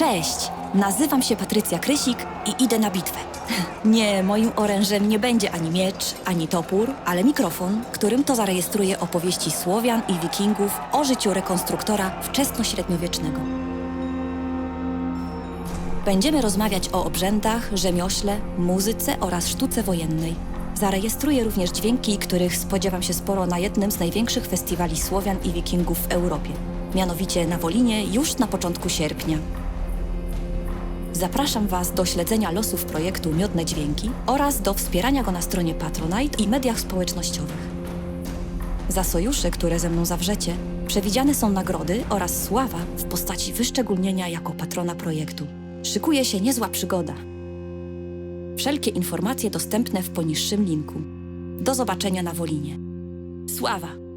Cześć! Nazywam się Patrycja Krysik i idę na bitwę. Nie, moim orężem nie będzie ani miecz, ani topór, ale mikrofon, którym to zarejestruję opowieści Słowian i Wikingów o życiu rekonstruktora wczesnośredniowiecznego. Będziemy rozmawiać o obrzędach, rzemiośle, muzyce oraz sztuce wojennej. Zarejestruję również dźwięki, których spodziewam się sporo na jednym z największych festiwali Słowian i Wikingów w Europie, mianowicie na Wolinie już na początku sierpnia. Zapraszam Was do śledzenia losów projektu Miodne Dźwięki oraz do wspierania go na stronie Patronite i mediach społecznościowych. Za sojusze, które ze mną zawrzecie, przewidziane są nagrody oraz sława w postaci wyszczególnienia jako patrona projektu. Szykuje się niezła przygoda. Wszelkie informacje dostępne w poniższym linku. Do zobaczenia na Wolinie. Sława!